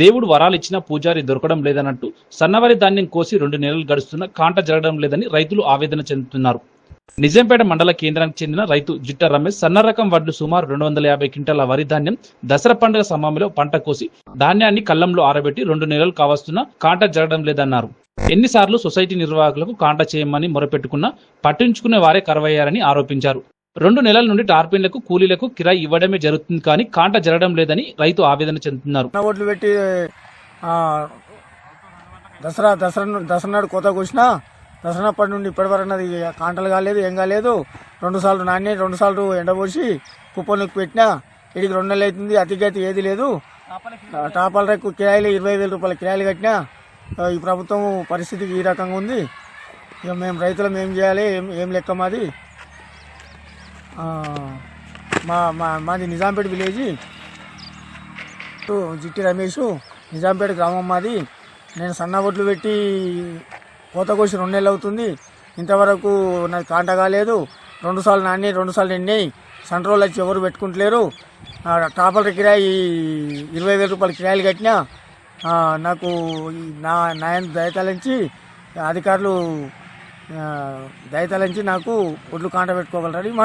దేవుడు వరాలు ఇచ్చినా పూజారి దొరకడం లేదన్నట్టు సన్నవరి ధాన్యం కోసి రెండు నెలలు గడుస్తున్న కాంట జరగడం లేదని రైతులు ఆవేదన చెందుతున్నారు. నిజాంపేట మండల కేంద్రానికి చెందిన రైతు జిట్ట రమేష్ సన్న రకం వడ్లు సుమారు రెండు వందల యాభై క్వింటాల వరి ధాన్యం దసరా పండుగ సమయంలో పంట కోసి ధాన్యాన్ని కళ్ళంలో ఆరబెట్టి రెండు నెలలు కావస్తున్న కాంట జరగడం లేదన్నారు. ఎన్నిసార్లు సొసైటీ నిర్వాహకులకు కాంట చేయమని మొరపెట్టుకున్నా పట్టించుకునే వారే కరవయ్యారని ఆరోపించారు. రెండు నెలల నుండి టార్పిన్లకు కూలీలకు కిరాయి ఇవ్వడమే జరుగుతుంది కానీ కాంట జరగడం లేదని రైతు ఆవేదన చెందుతున్నారు. ఓట్లు పెట్టి దసరా దసరా దసరా నాడు కోతకు వచ్చినా దసరా అప్పటి నుండి ఇప్పటి వరకు అది కాంటలు కాలేదు ఏం కాలేదు. రెండు సార్లు నాణ్య రెండు సార్లు ఎండబోసి కుప్పలకు పెట్టినా ఇడికి రెండు నెలలు అవుతుంది అతిగతి ఏది లేదు. టాపాల రేకు కిరాయిలు ఇరవై వేల రూపాయల కిరాయిలు కట్టినా ఈ ప్రభుత్వం పరిస్థితి ఈ రకంగా ఉంది. ఇక మేము రైతులం ఏం చేయాలి ఏం ఏం లెక్క మాది? మా మా మాది నిజాంపేట విలేజ్. టు జిట్టి రమేష్ నిజాంపేట గ్రామం మాది. నేను సన్న ఒడ్లు పెట్టి కోత కోసి రెండు నెలలు అవుతుంది. ఇంతవరకు నాకు కాంట కాలేదు. రెండు సార్లు రెండుసార్లు రెండు సార్లు ఎండినాయి వచ్చి ఎవరు పెట్టుకుంటలేరు. ఆ, కిరాయి ఇరవై వేల రూపాయల కిరాయిలు కట్టినా నాకు నా నాయన దయతలంచి అధికారులు దయతలంచి నాకు ఒడ్లు కాంట పెట్టుకోగలరని మన